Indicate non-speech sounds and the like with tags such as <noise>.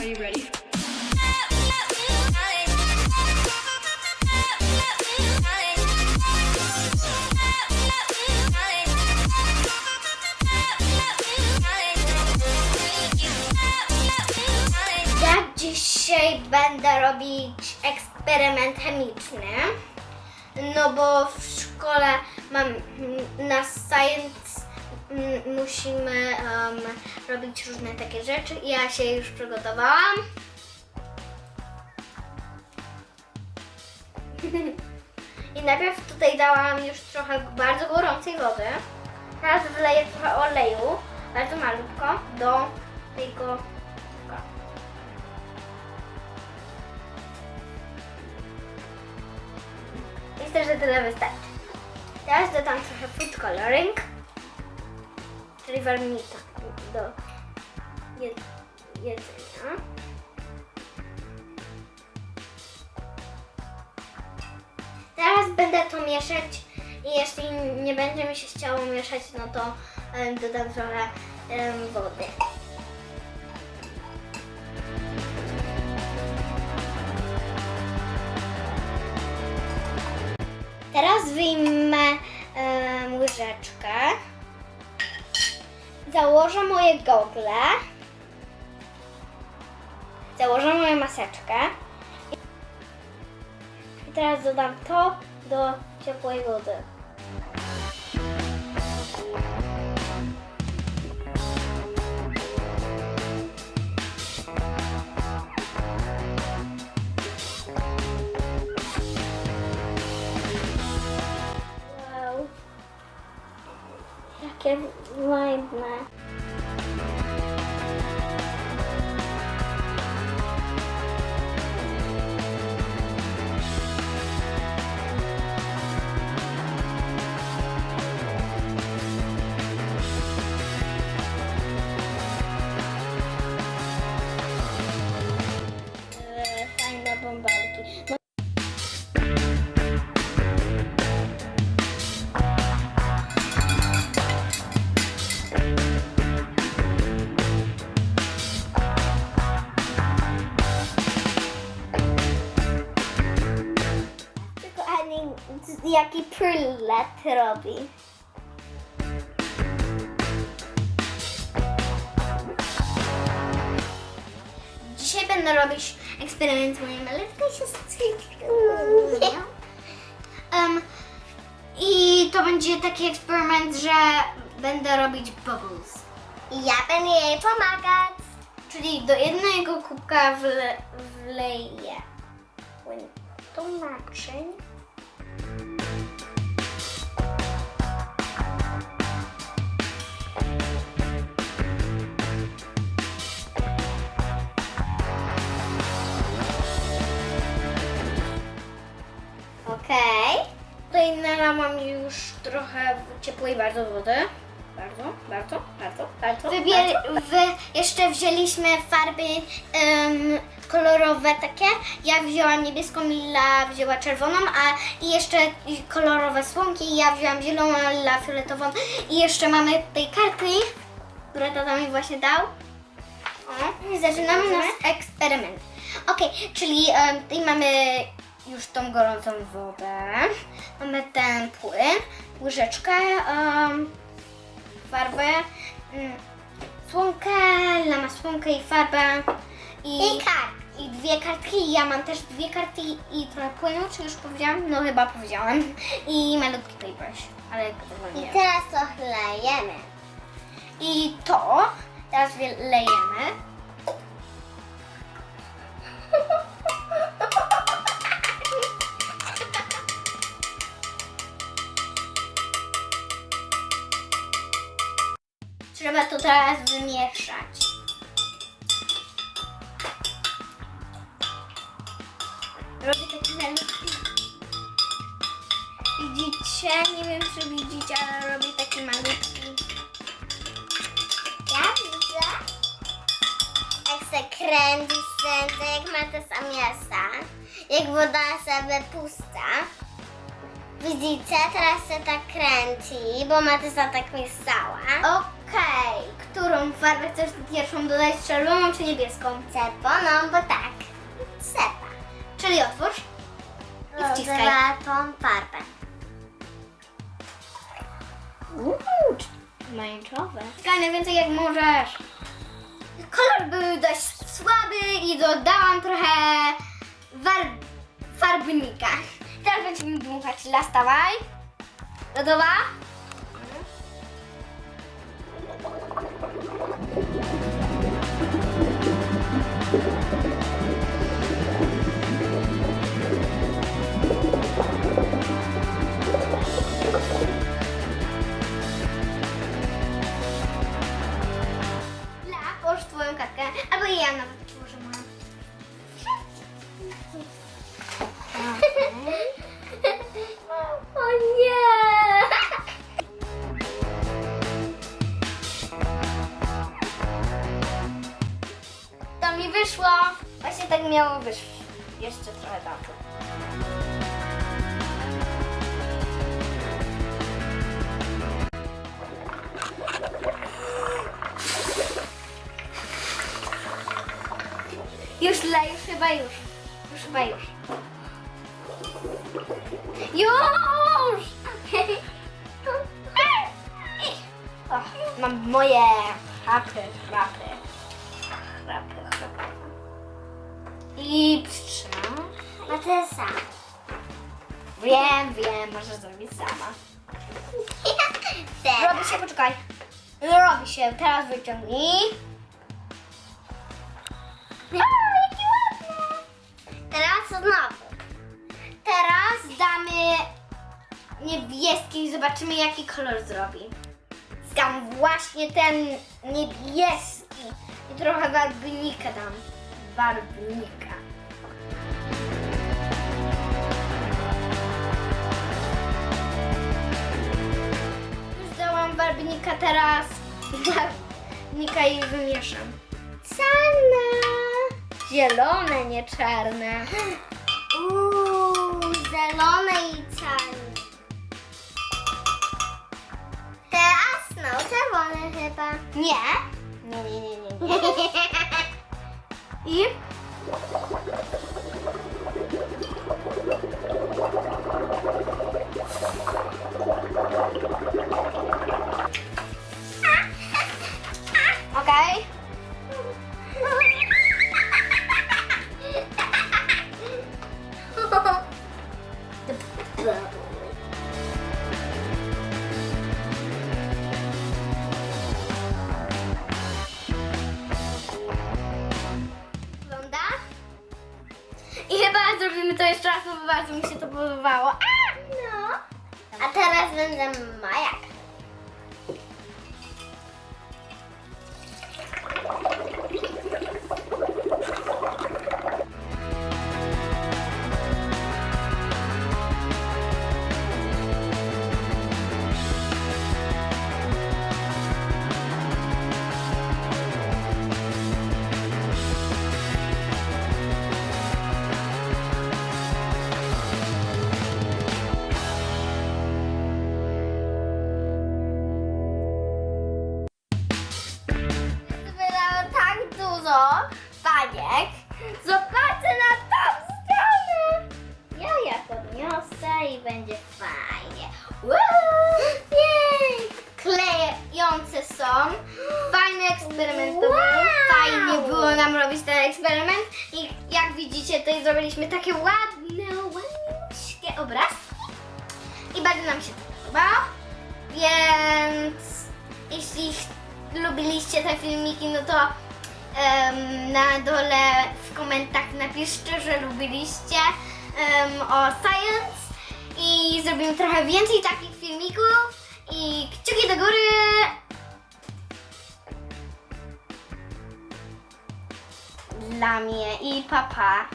Ja dzisiaj będę robić eksperyment chemiczny, no bo w szkole mam na science musimy em, robić różne takie rzeczy ja się już przygotowałam. <laughs> I najpierw tutaj dałam już trochę bardzo gorącej wody. Teraz wleję trochę oleju, bardzo malutko, do tego Myślę, że tyle wystarczy. Teraz dodam trochę food coloring, czyli warmita do jed- jedzenia. Teraz będę to mieszać i jeśli nie będzie mi się chciało mieszać, no to dodam trochę wody. Teraz wyjmę łyżeczkę. Założę moje gogle. Założę moją maseczkę. I teraz dodam to do ciepłej wody. Ładne. Eee, jaki prylet robi. Dzisiaj będę robić eksperyment z malutką siostryczką. Um, I to będzie taki eksperyment, że będę robić bubbles. I ja będę jej pomagać. Czyli do jednego kubka wle, wleję naczyń. Tutaj nalałam już trochę ciepłej bardzo wody. Bardzo, bardzo, bardzo, bardzo. Wybier, wy, jeszcze wzięliśmy farby kolorowe takie. Ja wzięłam niebieską, Lila wzięła czerwoną, a i jeszcze kolorowe słomki. Ja wzięłam zieloną, a Lila fioletową. I jeszcze mamy tutaj kartki, które tata mi właśnie dał. O, i zaczynamy nasz eksperyment. Okej, czyli em, tutaj mamy już tą gorącą wodę. Mamy ten płyn, łyżeczkę, em, farbę, mm, słomkę, lama słomkę i farbę i, I kartki. i dwie kartki. Ja mam też dwie kartki i trochę płynu, czy już powiedziałam? No chyba powiedziałam. I malutki paintbrush, ale I teraz to chlejemy. I to teraz lejemy. Teraz wymieszać. Robię taki malutki. Widzicie? Nie wiem, czy widzicie, ale robię taki malutki. Ja widzę. Jak se kręci sędzę, jak ma te samiasa. Jak woda sobie pusta. Widzicie? Teraz się tak kręci, bo ma to tak miejscała. Okej, którą farbę chcesz pierwszą dodać? Czerwoną czy niebieską? Czerwoną, bo tak. Trzeba. Czyli otwórz. I wciskaj. Rozlewa tą farbę. Uuu, pomarańczowe. Wciskaj najwięcej jak możesz. Kolor był dość słaby i dodałam trochę war- farbnika. Teraz będziemy dmuchać. Lastawaj. Gotowa? Ляпош в твоем катке обоенного. Mi wyszło. Właśnie tak miało wyjść. Jeszcze trochę tam. Już le, już chyba już. Już chyba już. Już! <laughs> O, mam moje chrapy, chrapy. I przytrzymam. Matesa. Wiem, wiem, możesz zrobić sama. Teraz. <laughs> Robi się, poczekaj. Robi się, teraz wyciągnij. <laughs> O, jaki ładny. Teraz znowu. Teraz damy niebieski i zobaczymy jaki kolor zrobi. Skam właśnie ten niebieski i trochę barwnika dam. Barwnika. Barwnika teraz. <laughs> Barwnika i wymieszam. Czarna. Zielone, nie czarne. <gasps> Uuu, zielone i czarne. Teraz no, czerwone chyba. Nie. Nie, nie, nie, nie. nie. <laughs> I zrobimy to jeszcze raz, bo bardzo mi się to podobało. A, no. A teraz będę majak. Dużo baniek. Zobaczcie na tą stronę. Ja ja podniosę i będzie fajnie. Jej! Klejące są. Fajny eksperyment to był. Wow! Fajnie było nam robić ten eksperyment. I jak widzicie, tutaj zrobiliśmy takie ładne, ładniuśkie obrazki. I bardzo nam się to podobało. Więc jeśli lubiliście te filmiki, no to na dole w komentarzach napiszcie, że lubiliście o Science i zrobimy trochę więcej takich filmików i kciuki do góry. Dla mnie i papa.